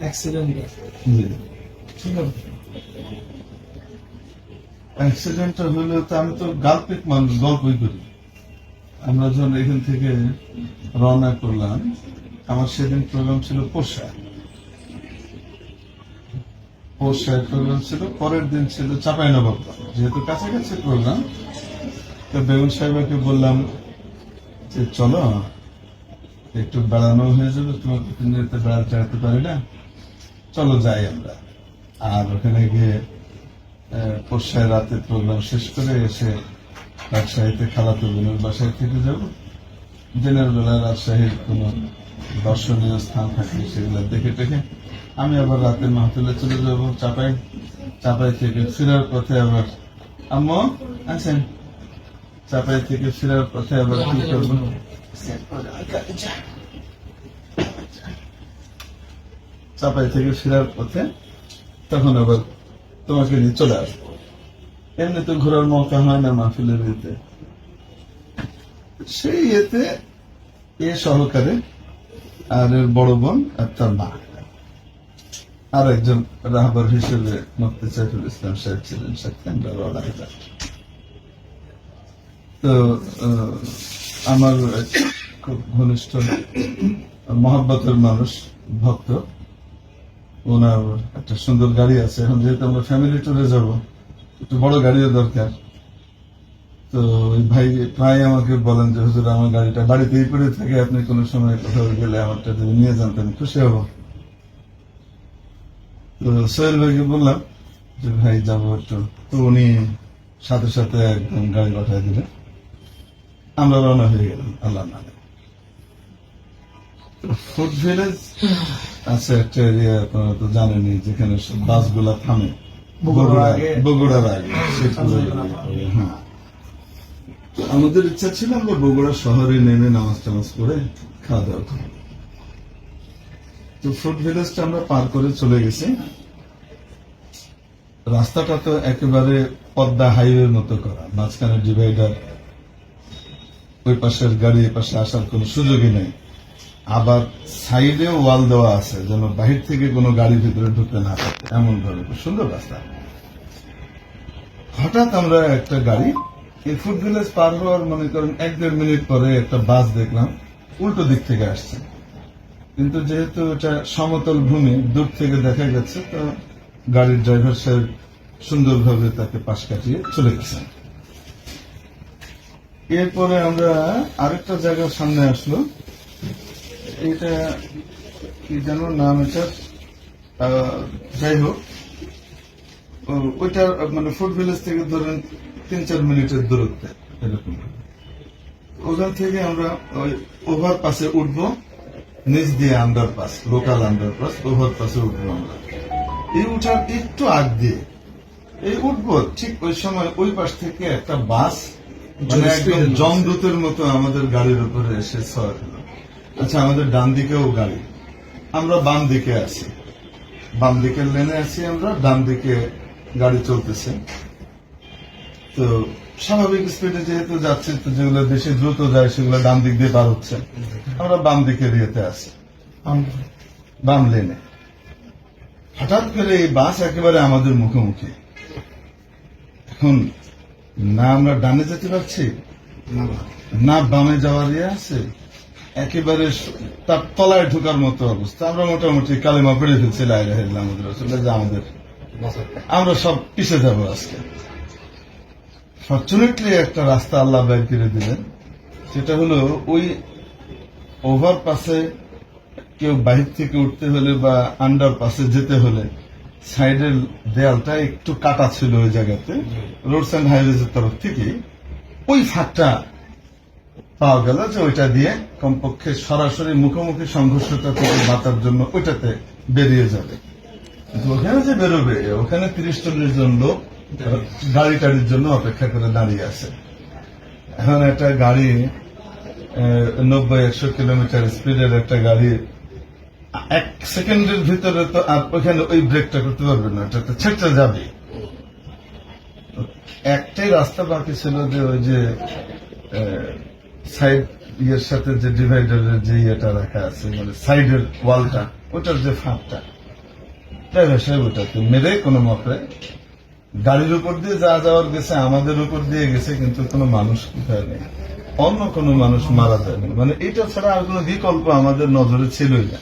Accident জি। ঠিক আছে। অ্যাক্সিডেন্টটা হলে তো আমি তো গাল্পিক মানুষ গল্পই করি। আমরা যখন এখান থেকে রওনা করলাম আমার সেদিন প্রোগ্রাম ছিল পোষায় পোষায় প্রোগ্রাম ছিল পরের দিন ছিল চাপাই নবাব যেহেতু কাছাকাছি প্রোগ্রাম তো বেগুন সাহেবকে বললাম যে চলো একটু বেড়ানো হয়ে যাবে তোমার প্রতিনিয়ত বেড়াতে বেড়াতে পারি না? চলো যাই আমরা। আর ওখানে গিয়ে পোষায় রাতে প্রোগ্রাম শেষ করে এসে রাজশাহীতে খালাতো বোনের বাসায় থেকে যাব। দিনের বেলা রাজশাহীর কোন দর্শনীয় স্থান থাকলে সেগুলো দেখে টেখে আমি আবার রাতে মাহফিলে চলে যাব চাপাই। চাপাই থেকে ফেরার পথে আবার আম্মু, আছেন? চাপাই থেকে ফেরার পথে আবার কি করব? চাপাই থেকে ফেরার পথে তখন আবার তোমাকে নিয়ে চলে আসব। এমনি তো ঘোরার মৌকা হয় না মাহফিলের ইয়েতে। সেই ইয়েতে এ সহকারে আর এর বড় বোন আর তার মা। আর একজন রাহবার হিসেবে মুফতি সাইফুল ইসলাম সাহেব ছিলেন হলাম। তো আমার খুব ঘনিষ্ঠ মহাব্বতের মানুষ, ভক্ত। ওনার একটা সুন্দর গাড়ি আছে। এখন যেহেতু আমরা ফ্যামিলি ট্যুরে যাব, একটু বড় গাড়িও দরকার। তো ওই ভাই প্রায় আমাকে বলেন যে, হুজুর, আমার গাড়িটা বাড়িতেই পড়ে থাকে, আপনি কোনো সময় কোথাও গেলে আমারটা যদি নিয়ে যান তো আমি খুশি হব। তো সোহেল ভাইকে বললাম যে, ভাই, যাব একটু। তো উনি সাথে সাথে একদম গাড়ি পাঠিয়ে দিলেন। আমরা রওনা হয়ে গেলাম আল্লাহ ফুড ভিলেজ আছে একটা এরিয়া আপনারা তো জানেনই যেখানে বাসগুলা থামে। বগুড়ার আগে। হ্যাঁ। আমাদের ইচ্ছা ছিল আমরা বগুড়া শহরে নেমে নামাজ টামাজ করে খাওয়া দাওয়া করি। তো ফুড ভিলেজটা আমরা পার করে চলে গেছি। রাস্তাটা তো একেবারে পদ্মা হাইওয়ের মতো করা মাঝখানে ডিভাইডার ওই পাশের গাড়ি এই পাশে আসার কোনো সুযোগই নেই। আবার সাইডে ওয়াল দেওয়া আছে, যেন বাহির থেকে কোনো গাড়ি ভিতরে ঢুকতে না পারে। এমন খুব সুন্দর রাস্তা। হঠাৎ আমরা একটা গাড়ি, এই ফুড ভিলেজ পার হওয়ার মনে করেন এক দেড় মিনিট পরে একটা বাস দেখলাম, উল্টো দিক থেকে আসছে। কিন্তু যেহেতু এটা সমতল ভূমি, দূর থেকে দেখা গেছে, তো গাড়ির ড্রাইভার সাহেব সুন্দরভাবে তাকে পাশ কাটিয়ে চলে গেছেন এরপরে আমরা আরেকটা জায়গার সামনে আসলো। এটা কি যেন নাম এটা যাই হোক ওইটা মানে ফুড ভিলেজ থেকে ধরেন তিন চার মিনিটের দূরত্বে এরকম। ওখান থেকে আমরা ওই ওভার পাসে উঠবো নিচ দিয়ে underpass local underpass over পাসে উঠবো আমরা। এই উঠার একটু আগ দিয়ে এই উঠবো ঠিক ওই সময় ওই পাশ থেকে একটা বাস মানে একদম জমদূতের মতো আমাদের গাড়ির উপরে এসে হলো। আচ্ছা আমাদের ডান দিকেও গাড়ি। আমরা বাম দিকে আছি। বাম দিকের লেনে আছি আমরা ডান দিকে গাড়ি চলতেছে। তো স্বাভাবিক স্পিডে যেহেতু যাচ্ছে তো যেগুলো বেশি দ্রুত যায় সেগুলো ডান দিক দিয়ে পার হচ্ছে। আমরা বাম দিকের ইয়েতে আছি। বাম লেনে। হঠাৎ করে এই বাস একেবারে আমাদের মুখোমুখি। এখন না আমরা ডানে যেতে পারছি? না বামে যাওয়ার ইয়ে আছে? একেবারে তার তলায় ঢোকার মতো অবস্থা। আমরা মোটামুটি কালিমা পড়ে ফেলছি লাইরা হেল্লা আমাদের আসলে যে আমাদের আমরা সব পিছিয়ে যাব আজকে। ফর্চুনেটলি একটা রাস্তা আল্লাহ বের করে দিলেন সেটা হলো ওই ওভার পাসে কেউ বাহির থেকে উঠতে হলে বা আন্ডার পাসে যেতে হলে সাইডের দেয়ালটা একটু কাটা ছিল ওই জায়গাতে, রোডস অ্যান্ড হাইওয়েজের তরফ থেকে। ওই ফাঁকটা পাওয়া গেল যে ওইটা দিয়ে কমপক্ষে সরাসরি মুখোমুখি সংঘর্ষটা থেকে বাঁচার জন্য ওইটাতে বেরিয়ে যাবে। কিন্তু ওখানে যে বেরোবে, ওখানে তিরিশ চল্লিশ জন লোক গাড়ি টাড়ির জন্য অপেক্ষা করে দাঁড়িয়ে আছে। এখন একটা গাড়ি নব্বই, একশো কিলোমিটার স্পিডের একটা গাড়ি, এক সেকেন্ডের ভিতরে তো আর ওইখানে ওই ব্রেকটা করতে পারবে না এটা তো ছেড়তে যাবে। একটাই রাস্তা বাকি ছিল যে ওই যে সাইড ইয়ের সাথে যে ডিভাইডারের যে ইয়েটা রাখা আছে মানে সাইডের ওয়ালটা ওটার যে ফাঁকটা ড্রাইভার সাহেব ওটাকে মেরে কোনো মতে গাড়ির উপর দিয়ে যা যাওয়ার গেছে আমাদের উপর দিয়ে গেছে কিন্তু কোনো মানুষ কোথায় নেই। অন্য কোনো মানুষ মারা যায়নি। মানে এটা ছাড়া আর কোনো বিকল্প আমাদের নজরে ছিলই না।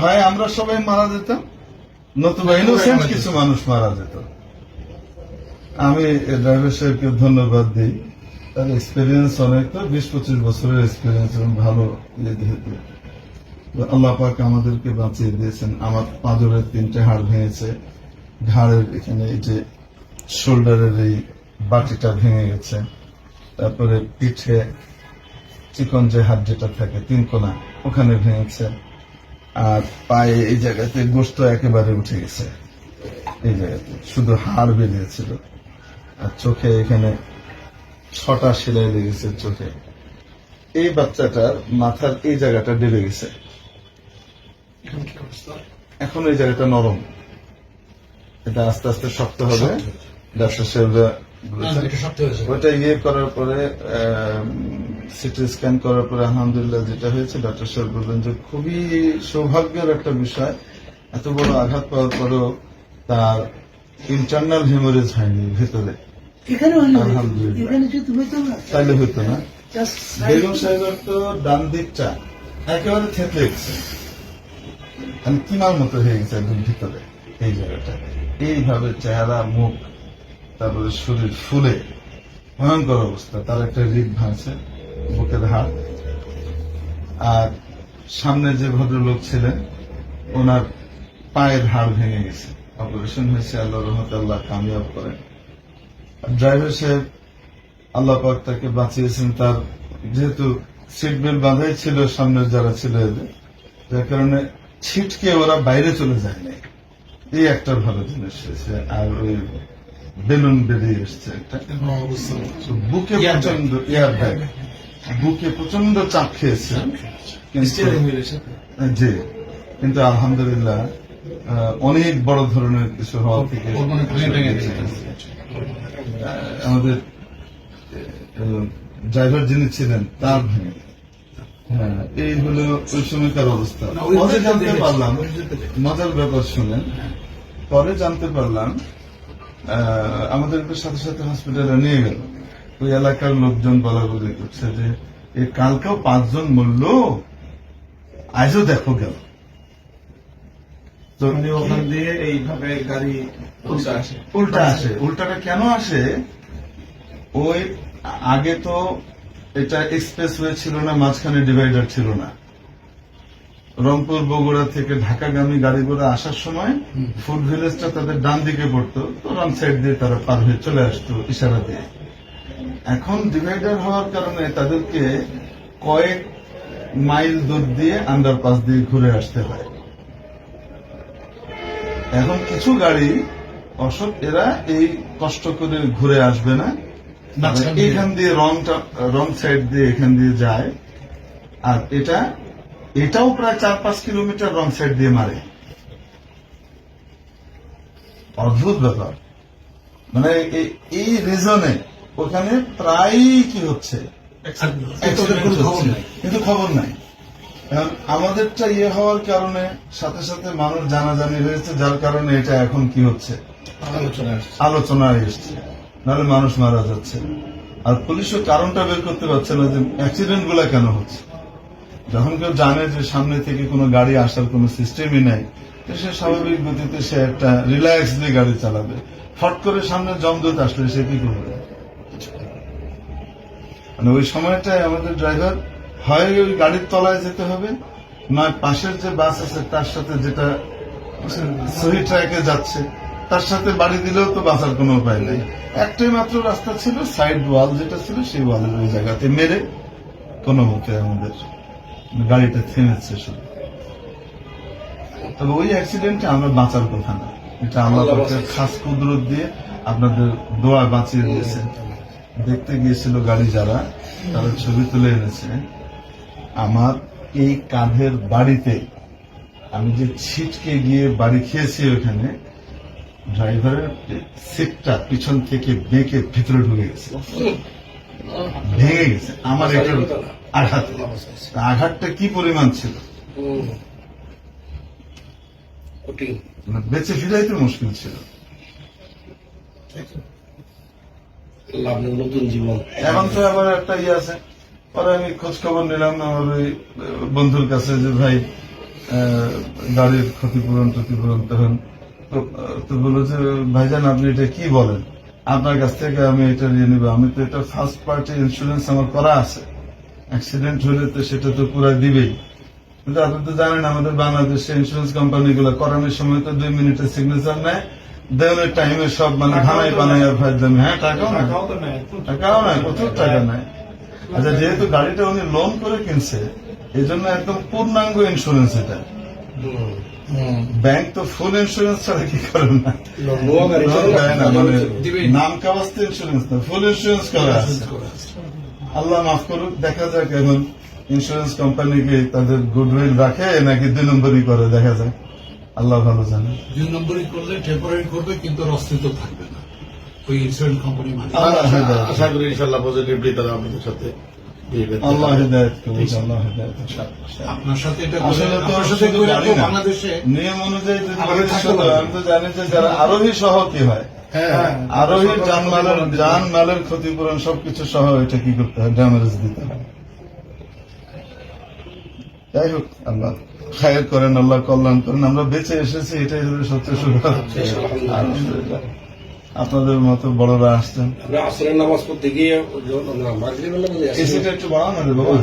হয় আমরা সবাই মারা যেতাম নতুবা ইনোসেন্ট কিছু মানুষ মারা যেত। আমি ড্রাইভার সাহেবকে ধন্যবাদ দিই। তার এক্সপিরিয়েন্স অনেক তো বিশ পঁচিশ বছরের এক্সপিরিয়েন্স এবং ভালো ইয়ে যেহেতু। আল্লাহ পাক আমাদেরকে বাঁচিয়ে দিয়েছেন। আমার পাঁজরের তিনটে হাড় ভেঙেছে। ঘাড়ের এখানে এই যে শোল্ডারের এই বাটিটা ভেঙে গেছে। তারপরে পিঠে চিকন যে হাত যেটা থাকে, তিন কোনা, ওখানে ভেঙেছে। আর পায়ে এই জায়গাতে গোস্ত একেবারে উঠে গেছে। এই জায়গাতে। শুধু হাড় বেরিয়েছিল। আর চোখে এখানে ছটা সেলাই লেগেছে চোখে। এই বাচ্চাটার মাথার এই জায়গাটা ডেবে গেছে। এখন এই জায়গাটা নরম। এটা আস্তে আস্তে শক্ত হবে। ডাক্তার সাহেবরা ওটা ইয়ে করার পরে সিটি স্ক্যান করার পরে আলহামদুলিল্লাহ যেটা হয়েছে ডাক্তার সাহেব বললেন যে খুবই সৌভাগ্যের একটা বিষয়। এত বড় আঘাত পাওয়ার পরেও তার ইন্টারনাল হেমোরেজ হয়নি ভেতরে। এখানে হলো এখানে যদি হইতো না তাইলে হইতো না। বেগম সাহেবের তো ডান দিকটা একেবারে থেতলে গেছে। মানে কিমার মতো হয়ে গেছে একদম ভিতরে এই জায়গাটা। এইভাবে চেহারা মুখ তারপরে শরীর ফুলে ভয়ঙ্কর অবস্থা। তার একটা রিপ ভাঙছে বুকের হাত আর সামনে যে ভদ্রলোক ছিলেন ওনার পায়ের হাড় ভেঙে গেছে। অপারেশন হয়েছে আল্লাহ রহমত আল্লাহ কামিয়াব করেন। ড্রাইভার সাহেব আল্লাহ পাক তাকে বাঁচিয়েছেন। তার যেহেতু সিট বেল্ট বাঁধাই ছিল সামনের যারা ছিল এদের যার কারণে ছিটকে ওরা বাইরে চলে যায় না এই একটা ভালো জিনিস হয়েছে। আর ওই বেলুন বেরিয়ে এসছে একটা। বুকে প্রচণ্ড এয়ার ব্যাগ বুকে প্রচণ্ড চাপ খেয়েছে। জি। কিন্তু আলহামদুলিল্লাহ অনেক বড় ধরনের কিছু হওয়া থেকে আমাদের ড্রাইভার যিনি ছিলেন তার ভেঙে এই হলো ওই সময়কার অবস্থা। পরে জানতে পারলাম। মজার ব্যাপার শুনেন। পরে জানতে পারলাম আহ, আমাদেরকে সাথে সাথে হসপিটালে নিয়ে গেল। ওই এলাকার লোকজন বলা বলি করছে যে এই কালকেও পাঁচজন মরল? আজও দেখো গেল। তো মানে ওখান দিয়ে এইভাবে গাড়ি উল্টা আসে। উল্টা আসে। উল্টাটা কেন আসে? ওই আগে তো এটা এক্সপ্রেস ওয়ে ছিল না, মাঝখানে ডিভাইডার ছিল না। রংপুর, বগুড়া থেকে ঢাকাগামী গাড়ি ঘোড়া আসার সময় ফুড ভিলেজটা তাদের ডান দিকে পড়তো, তো রং সাইড দিয়ে তারা পার হয়ে চলে আসতো ইশারা দিয়ে। এখন ডিভাইডার হওয়ার কারণে তাদেরকে কয়েক মাইল দূর দিয়ে আন্ডারপাস দিয়ে ঘুরে আসতে হয়। এখন কিছু গাড়ি অশোক এরা এই কষ্ট করে ঘুরে আসবে না। এখান দিয়ে রংটা রং সাইড দিয়ে এখান দিয়ে যায়। আর এটা এটাও প্রায় চার পাঁচ কিলোমিটার রং সাইড দিয়ে মারে। অদ্ভুত ব্যাপার। মানে এই- রিজনে ওখানে প্রায় কি হচ্ছে? কিন্তু খবর নাই। কিন্তু খবর নাই। এখন আমাদেরটা ইয়ে হওয়ার কারণে সাথে সাথে মানুষ জানাজানি হয়েছে যার কারণে এটা এখন কি হচ্ছে? আলোচনা আলোচনায় এসছে নাহলে মানুষ মারা যাচ্ছে। আর পুলিশও কারণটা বের করতে পারছে না যে অ্যাক্সিডেন্টগুলা কেন হচ্ছে? যখন কেউ জানে যে সামনে থেকে কোনো গাড়ি আসার কোনো সিস্টেমই নাই তো সে স্বাভাবিক গতিতে সে একটা রিল্যাক্সলি গাড়ি চালাবে। ফট করে সামনে জমদূত আসলে সে কি করবে? মানে ওই সময়টায় আমাদের ড্রাইভার হয় ওই গাড়ির তলায় যেতে হবে নয় পাশের যে বাস আছে তার সাথে যেটা সহি ট্র্যাকে যাচ্ছে তার সাথে বাড়ি দিলেও তো বাঁচার কোনো উপায় নেই। একটাই মাত্র রাস্তা ছিল সাইড ওয়াল যেটা ছিল সেই ওয়ালের ওই জায়গাতে মেরে কোনো মতে আমাদের গাড়িটা থেমেছে শুধু তবে ওই অ্যাক্সিডেন্টে আমরা বাঁচার কথা না। এটা আল্লাহ পাকের বাঁচাচ্ছে। খাস কুদরত দিয়ে আপনাদের দোয়া বাঁচিয়ে দিয়েছে। দেখতে গিয়েছিল গাড়ি যারা তারা ছবি তুলে এনেছে। আমার এই কাঁধের বাড়িতে আমি যে ছিটকে গিয়ে বাড়ি খেয়েছি ওখানে ড্রাইভারের সিটটা পিছন থেকে বেঁকে ভিতরে ঢুকে গেছে। ভেঙে গেছে আমার এটার আঘাত। আঘাতটা কি পরিমাণ ছিল? বেঁচে ফিরাইতে মুশকিল ছিল। নতুন জীবন। এখন তো আবার একটা ইয়ে আছে। পরে আমি খোঁজ খবর নিলাম আমার ওই বন্ধুর কাছে যে ভাই গাড়ির ক্ষতিপূরণ টতিপূরণ তখন তো, বলল যে ভাইজান আপনি এটা কি বলেন? আপনার কাছ থেকে আমি এটা নিয়ে নিবো। আমি তো এটা ফার্স্ট পার্টি ইন্স্যুরেন্স আমার করা আছে। অ্যাক্সিডেন্ট হলে তো সেটা তো পুরো দিবেই। কিন্তু আপনি তো জানেন আমাদের বাংলাদেশে ইন্স্যুরেন্স কোম্পানিগুলো করানোর সময় তো দুই মিনিটের সিগনেচার নেয়। দেওয়ার টাইমে সব মানে ভাড়াই বানাই আর ভাই হ্যাঁ টাকাও না টাকাও নেয় নাই প্রচুর টাকা নাই আচ্ছা যেহেতু গাড়িটা উনি লোন করে কিনছে এই জন্য একদম পূর্ণাঙ্গ ইন্স্যুরেন্স এটা। ব্যাংক তো ফুল ইন্স্যুরেন্স ছাড়া কি করে না? নোয়া গাড়ি লোন দেয় না মানে নাম কাবাস্তে ইন্স্যুরেন্স না ফুল ইন্স্যুরেন্স করা আল্লাহ মাফ করুক দেখা যাক এখন ইন্স্যুরেন্স কোম্পানিকে তাদের গুডউইল রাখে নাকি দুই নম্বরই করে দেখা যাক। আল্লাহ ভালো জানে। দুই নম্বরই করলে টেম্পোরারি করবে কিন্তু অস্তিত্ব থাকবে না। ওই ইন্স্যুরেন্স মানে আশা করি ইনশাল্লাহ পজিটিভলি তারা সাথে আপনার সাথে এটা সাথে। বাংলাদেশে নিয়ম অনুযায়ী আমাদের বলি থাকতে শুধু, পারবে। আমি তো জানি যে যারা আরোহী সহ কি হয়। আরোহী যানমালের যান ক্ষতিপূরণ সবকিছু সহ এটা কি করতে হয়? ড্যামেজ দিতে হয়। যাই হোক আল্লাহ খায়ের করেন আল্লাহ কল্যাণ করেন। আমরা বেঁচে এসেছি এটাই সুখ আলহামদুলিল্লাহ আপনাদের মতো বড়রা আসছেন। আমরা আসরের নামাজ পড়তে গিয়ে একটু বাড়ানো বাবা।